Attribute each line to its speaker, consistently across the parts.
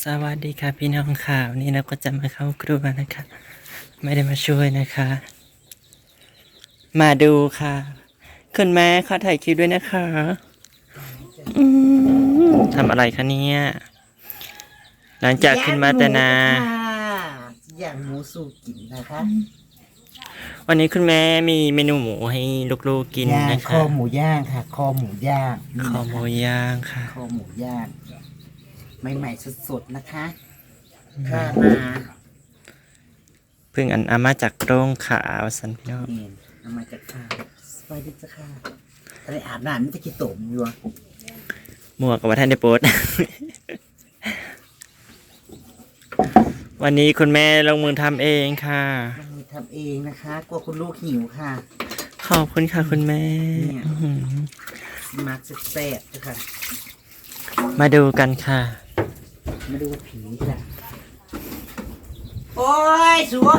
Speaker 1: สวัสดีค่ะพี่น้องค่ะวันนี้เราก็จะมาเข้าครัวนะคะ ไม่ได้มาช่วยนะคะ มาดูค่ะคุณแม่ขอถ่ายคลิปด้วยนะคะอืมทำอะไรคะเนี่ย หลังจากขึ้นมาแต่นา
Speaker 2: อย่างหมูสู่กินนะคะ
Speaker 1: วันนี้คุณแม่มีเมนูหมูให้ลูกๆกิน
Speaker 2: ย่าง
Speaker 1: นะ
Speaker 2: ค
Speaker 1: คะ
Speaker 2: อหมูย่างค่ะ คอหมูย่างนี่
Speaker 1: คอ
Speaker 2: นะคะ
Speaker 1: หมูย่างค่ะ
Speaker 2: คอหมูย่าง ใหม่ๆสดๆนะคะข้ามา
Speaker 1: เพิ่งอันอามาจากโรงขาวสันพี่น้อง
Speaker 2: เองเอามาจากข้าวสบายดีจ้ะค่ะอะไรอาบน้ำไม่จะกินตมอยู่อะ
Speaker 1: หมวกกับว่าท่านได้โพสต์ วันนี้คุณแม่ลงมือทำเองค่ะ
Speaker 2: ลงมือทำเองนะคะกลัวคุณลูกหิวค่ะ
Speaker 1: ขอบคุณค่ะคุณแม่
Speaker 2: เนี่ย
Speaker 1: อื้อหือ
Speaker 2: มาแซ่บๆจ้ะค่ะ
Speaker 1: มาดูกันค่ะ
Speaker 2: มาดูผีค่ะโอ้ยสัว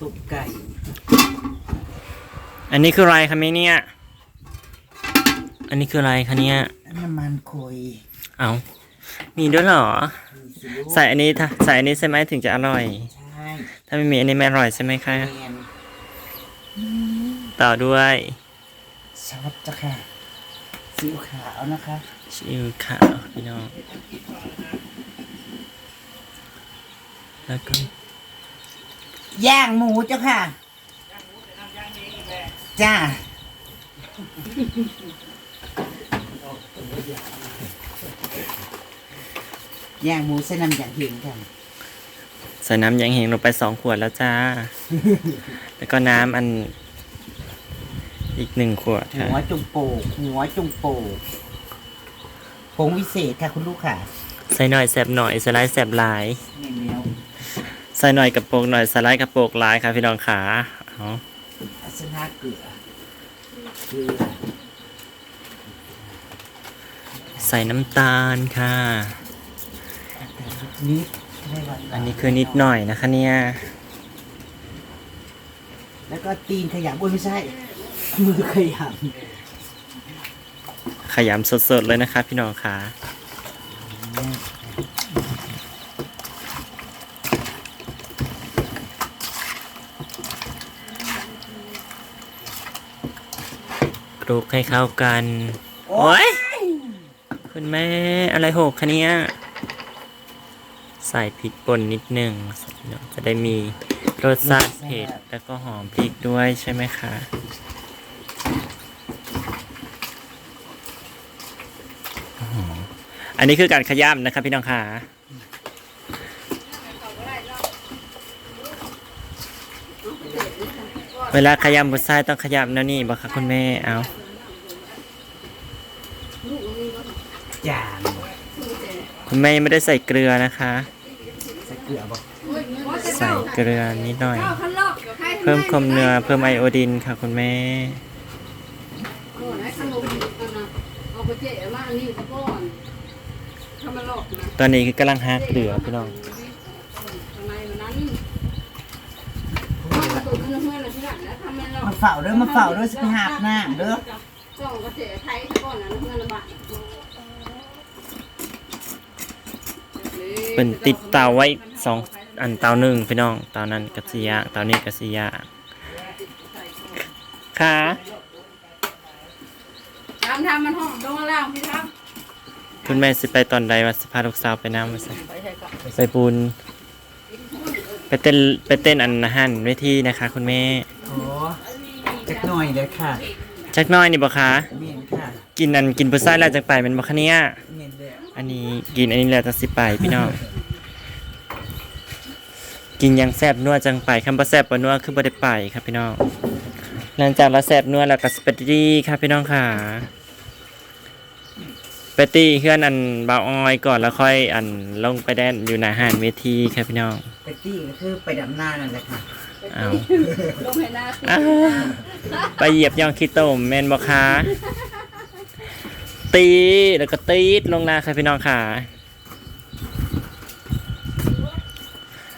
Speaker 2: ตุกไก่
Speaker 1: อันนี้คืออะไรคะแม่เนี่ย อันนี้คืออะไรคะเนี่ย
Speaker 2: น้ำมันโคย
Speaker 1: เอามีด้วยเหรอ
Speaker 2: มีสิลูก
Speaker 1: ใส่อันนี้ถ้าใส่อันนี้ใช่ไหมถึงจะอร่อย
Speaker 2: ใช่
Speaker 1: ถ้าไม่มีอันนี้ไม่อร่อยใช่ไหมคะ
Speaker 2: แมน
Speaker 1: ต่อด้วย
Speaker 2: ซอสจ้ะค่ะ ซีอิ๊วขาวนะคะ
Speaker 1: ชิวขาวพี่น้อง แล้วก็
Speaker 2: ย่างหมูจ้ะค่ะ จ้า ย่างหมูเส้นน้ำอย่างเห็นค่ะ
Speaker 1: ใส่น้ำยังเฮงลงไปสองขวดแล้วจ้า แล้วก็น้ำอัน อีกหนึ่งขวด
Speaker 2: หั
Speaker 1: ค่ะ
Speaker 2: วจุงโปกหัวจุงโปกผงวิเศษค่ะคุณลูกค่ะ
Speaker 1: ใส่หน่อยแสบหน่อยสไลด์แสบหลาย
Speaker 2: นี่เดียว
Speaker 1: ใส่หน่อยกระโปรงหน่อยสไลด์กระโปรงหลายค่ะพี่น้องขาเอา
Speaker 2: อัศนาเกลือเกลือ
Speaker 1: ใส่น้ำตาลค่ะ
Speaker 2: นิดให้หวา
Speaker 1: อันนี้คือนิดหน่อยนะคะเนี่ย
Speaker 2: แล้วก็ตีนขยำอุ้ยไม่ใช่ มือขย
Speaker 1: ขยำสดๆเลยนะคะพี่น้องขาำคลุกให้เข้ากัน โอ้ยคุณแม่อะไรหกคะเนี่ยใส่พริกป่นนิดหนึ่งจะได้มีรสชาติเผ็ดแล้วก็หอมพริกด้วยใช่ไหมคะอื้อหือ อันนี้คือการขย้ำนะครับพี่น้องขาเวลาขยำบุษายต้องขยำแล้วนี่บอกค่ะคุณแม่เอา
Speaker 2: จาน
Speaker 1: คุณแม่ยังไม่ได้ใส่เกลือนะคะ
Speaker 2: ใส่เกลือบอก
Speaker 1: ใส่เกลือนิดหน่อย เพิ่มความเนื้อเพิ่มไอโอดินค่ะคุณแม่ ตอนนี้คือกำลังหาเกลือพี่น้อง
Speaker 3: ทำไมวันนั้นประตูเพื่อนๆที่หลังนะทำมันหลอก
Speaker 2: มาเฝ้าเด้อมาเฝ้าเด้อสิไปหาบน้ำเด้อ
Speaker 3: ก็กระเจ๊ไทยก่อนนะเพื่อนระบาด
Speaker 1: เป็นติดเตาไว้สองอันเตาหนึ่งพี่น้องเตานั้นกับสียางเตานี้กับสียางค่ะ
Speaker 3: ทำทำมันห้องลงล่างพี่ครับ
Speaker 1: คุณแม่สิไปตอนใดว่าสิพาลูกสาวไปน้ำมาสิ
Speaker 3: ไปใช่ก่อน
Speaker 1: ไปปูน ไปเต้นไปเต้นอันอาหารเวทีนะคะ คุณแม่
Speaker 2: โอ้จักหน่อยเลยค่ะ
Speaker 1: จักหน้อยนี่บอกคะ
Speaker 2: เมียนค่ะ
Speaker 1: กินอันกินพุทรายแล้วจังไปเป็นบอกคะเนี่ย
Speaker 2: เมียนเลย
Speaker 1: อันนี้กินอันนี้แล้วจะสิไปพี่น้องกินอยังแซบนัวจังไปคำว่าแซบบ่นัวคือบ่ได้ไปครับพี่น้องหลังจากเราแซบนัวแล้วก็สเปตตี้ครับพี่น้องค่ะ สเปตตี้เพื่อนอันบาวออยก่อนแล้วค่อยอันลงไปแดนอยู่หน้าหานเวทีครับพี่น้อง
Speaker 2: ไปตี้ก็คือไปดำนานั่นแหละค่ะ
Speaker 1: เอา
Speaker 3: ลงให้หน้าตี
Speaker 1: อ้าวไปเหยียบย่องคิโตมแมนบ่คะตีแล้วก็ตีดลงหน้าครับพี่น้องค่ะ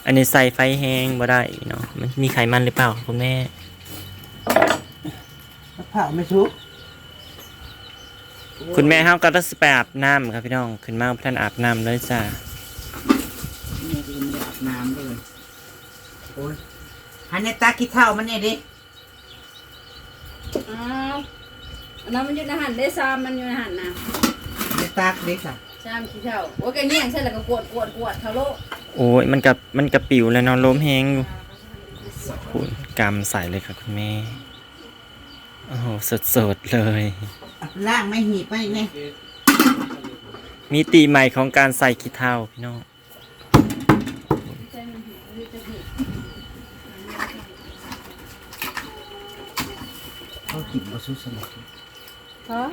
Speaker 1: อันนี้ใส่ไฟแห้งบ่ได้เนาะมันมีไขมันหรือเปล่าคุณแม่
Speaker 2: มะพร้าวไม่ชุบ
Speaker 1: คุณแม่เฮาก็ต้องสิไปอาบน้ำครับพี่น้องขึ้นมาท่านอาบน้ำเลยจ้า
Speaker 2: แม่ก็ยังไม่ได้อาบน้ำเลยโอ้ยหันในตาขี้เท่ามันเนี่ยดิ
Speaker 3: อ้าวอันนั้นมันอยู่ในหันได้ซ้ำมันอยู่ในหันนะ
Speaker 2: ในตาเด็กค่ะ
Speaker 3: ซ้ำขี้เท่าโอ้ยแกเงี้ยงใช่แล้วก็กวดกวดกวดเท่าโลก
Speaker 1: โอ้ยมันกับมันกับปิวแล้วเนอนล้มแหงอยู่คุณกำใส่เลยค่ะคุณแม่โอ้โหสดๆเลย
Speaker 2: ล่างไม่หีบไปเนี่ย
Speaker 1: มิติใหม่ของการใส่ขี้เถ้าพี่น้อง
Speaker 2: เขากินบะซุสลัด
Speaker 3: ฮะ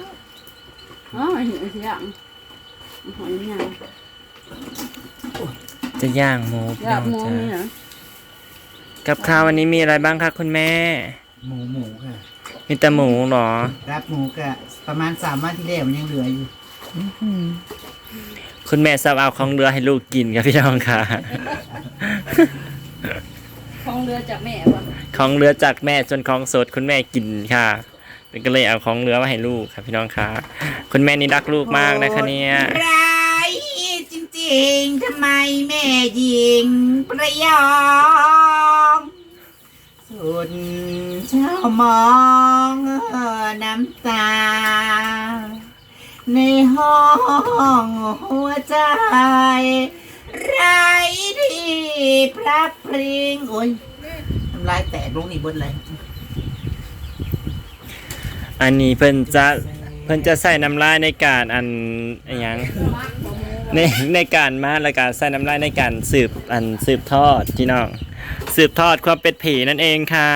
Speaker 3: อ๋อเห็นสิอย่างหอยนี่ไง
Speaker 1: จะย่างหมูพี่
Speaker 3: อยา
Speaker 1: น้
Speaker 3: ก
Speaker 1: อง
Speaker 3: มอง
Speaker 1: จ้า
Speaker 3: นี่เหรอ
Speaker 1: กับข้าววันนี้มีอะไรบ้างคะคุณแม่
Speaker 2: หมูหมูค่ะ
Speaker 1: มีแต่หมูเหรอ
Speaker 2: รับหมูกะประมาณสามวันที่แล้วมันยังเหลืออยู่
Speaker 1: คุณแม่ซับเอาของเรือให้ลูกกินครับพี่น้องค่ะ
Speaker 3: ของเรือจากแม่วะ
Speaker 1: ของเรือจากแม่จนของสดคุณแม่กินค่ะก็เลยเอาของเรือมาให้ลูกครับพี่น้องค่ะ คุณแม่นี่รักลูกมากนะคะเนี่ย
Speaker 2: ร้ายจริงๆทำไมแม่ยิงประยอง สุดเช้ามองน้ำตา ในห้องหัวใจ ไรที่พระพริงโอ้ยทำลายแตกลงนี่เบนเลย
Speaker 1: อันนี้เพิ่นจะเพิ่นจะใส่น้ำลายในการอันอหยังในในการมาและการใส่น้ำลายในการสืบอันสืบทอดพี่น้อง สืบทอดความเป็นผีนั่นเองค่ะ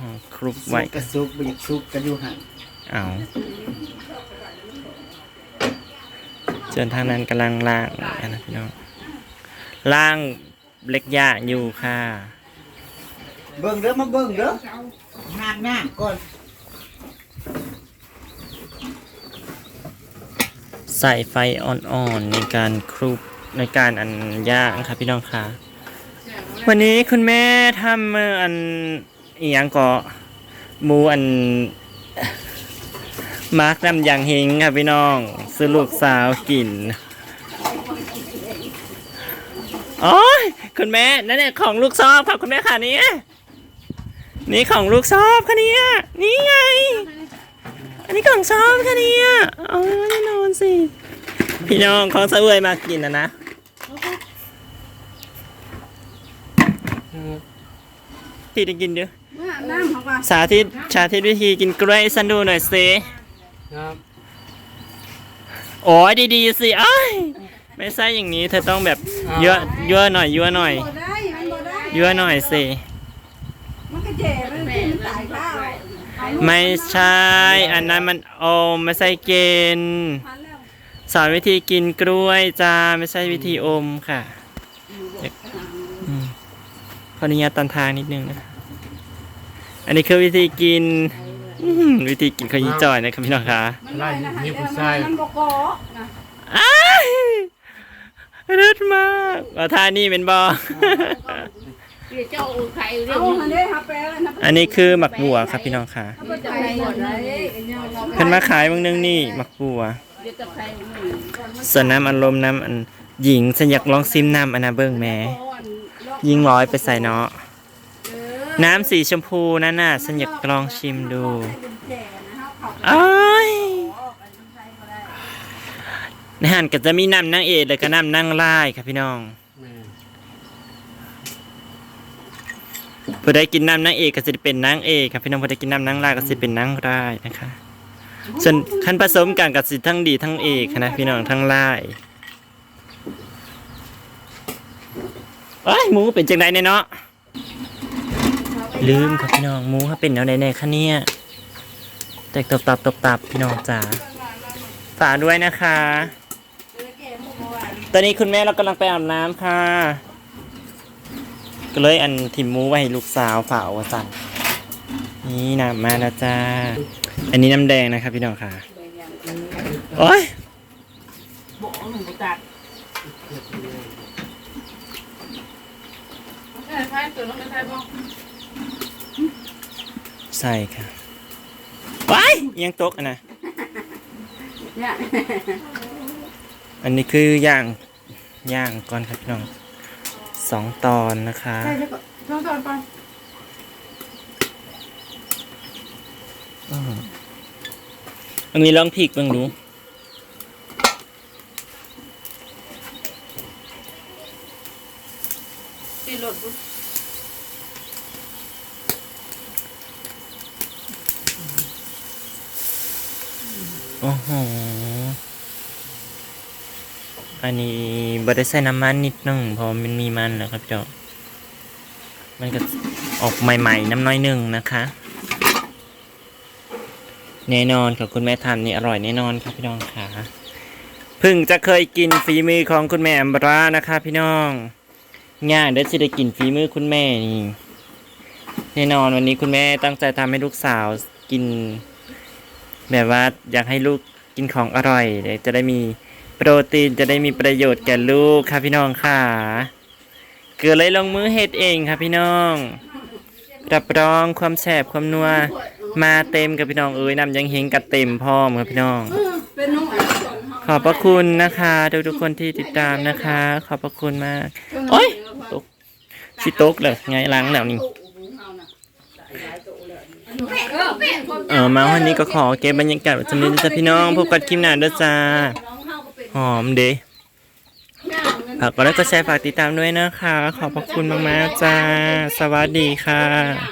Speaker 1: อ๋อครุบไว้
Speaker 2: ซุกกระซุกบอยากซุกกันอยู่ห่าง
Speaker 1: เอาเชิญทางนั้นกำลังล่างอันนะพี่น้องล่างเล็กย่างอยู่ค่ะ
Speaker 2: เบิ่งเด้อมาเบิ่งเด้อหามหน้าก่อน
Speaker 1: ใส่ไฟอ่อนๆในการคลุก ในการอันย่างครับพี่น้องค่ะ วันนี้คุณแม่ทำเอ่ออันอีหยังก็หมูอันมาร์กน้ำยางเฮงครับพี่น้องซื้อลูกสาวกินโอ้ยคุณแม่นั่นเนี่ยของลูกซอบครับคุณแม่ค่ะเนี่ยนี่ของลูกซอบค่ะเนี่ยนี่ไง อันนี้ของชอบค่ะเนี่ยอ๋อแน่นอนสิ พี่น้องของสะเวยมากินนะนะพี่ได้กินเดี๋ยว
Speaker 3: เมื่อน้ำเขาว่า
Speaker 1: สาธิตสาธิตวิธีกินกล้วยให้ฉันดูหน่อยสิ
Speaker 4: ครับ
Speaker 1: โอ้ยดีๆสิอ้ายไม่ใช่อย่างนี้เธอต้องแบบเยอะเยอะหน่อยเยอะหน่อย
Speaker 3: บ่ได้มันบ่ได้
Speaker 1: เยอะหน่อยสิ
Speaker 3: มันก็เจ็บมันกินตายข้าว
Speaker 1: ไม่ใช่ อันนั้นมันโอมไม่ใช่เกณฑ์
Speaker 3: พันแล้ว
Speaker 1: สอนวิธีกินกล้วยจ้าไม่ใช่วิธีอมค่ะอืมขออนุญาตตันทางนิดนึงนะ อันนี้คือวิธีกินอื้อหือวิธีกินข้าวยีจ่อยนะครับพี่น้องคะ
Speaker 3: มันน้อยนะหันแล้วมันบ่กอนะ
Speaker 1: อ้ายเลิศมากว่าท่านี่เป็นบอ
Speaker 3: เดี๋ยวเจ้าไข่เรื่องเอาหันเด้หาแปลแล้วนะ
Speaker 1: อันนี้คือหมักบัวครับพี่น้องค่ะ
Speaker 3: เอาไปจับไข่ก่อนเลย
Speaker 1: เพิ่นมาขายบางนึงนี่หมักบัว ส่วนน้ำอันลมน้ำอันหญิงฉันอยากลองซิมน้ำอันนาเบิ้งแหม่ยิงร้อยไปใส่เนาะน้ำสีชมพูนั่นน่ะฉันอยากลองชิมดูอ้ายในหันก็จะมีน้ำนางเอกแล้วก็น้ำนางร้ายครับพี่น้อง
Speaker 4: แม่
Speaker 1: ผู้กินน้ำนางเอกก็จะเป็นนางเอกครับพี่น้องผู้ใดกินน้ำนางร้ายก็จะเป็นนางร้ายนะคะ ส่วนคันผสมกันกับสิทั้งดีทั้งเอกนะพี่น้องทั้งร้ายเอ้ยหมูเป็นจังไดเนี่ยเนาะลืมครับพี่น้องหมูเขาเป็นแนวไหนแน่คะเนี่ยแตกตบตับตบตับพี่น้องจ๋าฝากด้วยนะคะ ตอนนี้คุณแม่เรากำลังไปอาบน้ำค่ะ ก็เลยอันทิมหมูไว้ให้ลูกสาวฝากเอาไว้สั่นนี่น้ำมาแล้วจ้า อันนี้น้ำแดงนะครับพี่น้องค่ะโอ้ย
Speaker 2: บอกหนูตัด
Speaker 3: เออไข่ตัวน้องไข่บ่
Speaker 1: ใส่ค่ะว้ายยังตกอะนะอันนี้คือย่างย่างก่อนครับพี่น้องสองตอนนะคะ
Speaker 3: ใช่แล้วก็ต้องตอนไป
Speaker 1: อืม อันนี้ลองพริกเบิ่งดู
Speaker 3: ตีรถปุ๊บ
Speaker 1: โอ้โห อันนี้บได้ใส่น้ำมันนิดนึงเพราะมันมีมันแล้วครับเจ้ามันก็ออกใหม่ ๆ น้ำน้อยหนึ่งนะคะ แน่นอนครับคุณแม่ทำนี่อร่อยแน่นอนครับพี่น้องค่ะเพิ่งจะเคยกินฝีมือของคุณแม่อัมบรานะคะพี่น้องง่ายได้จะได้กินฝีมือคุณแม่นี่แน่นอนวันนี้คุณแม่ตั้งใจทำให้ลูกสาวกิน แบบว่าอยากให้ลูกกินของอร่อยเดี๋ยวจะได้มีโปรตีนจะได้มีประโยชน์แก่ลูกค่ะพี่น้องค่ะเกิดเลยลงมือเฮ็ดเองค่ะพี่น้องรับรองความแสบความนัว มาเต็มกับพี่น้องเอ้ยนำยังเฮงกัดเต็มพร้อมครับพี่น้อง
Speaker 3: เป็นน้องอะสอน
Speaker 1: ขอบพระคุณนะคะ ทุกทุกๆคนที่ติดตามนะคะ ขอบพระคุณมาก โอ๊ย ตกชิตกเลยไงล้างแล้วนี่
Speaker 3: เออแม่คน
Speaker 1: เมาวันนี้ก็ขอเก็บบรรยากาศว้สำหรับจ้าพี่น้อง พบกันคลิปหน้าเด้อจ้า หอมเด้
Speaker 3: ย่างเงิน
Speaker 1: ฝากกดไลค์กดแชร์ฝากติดตามด้วยนะคะ ขอบพระคุณมากๆจ้า สวัสดีค่ะ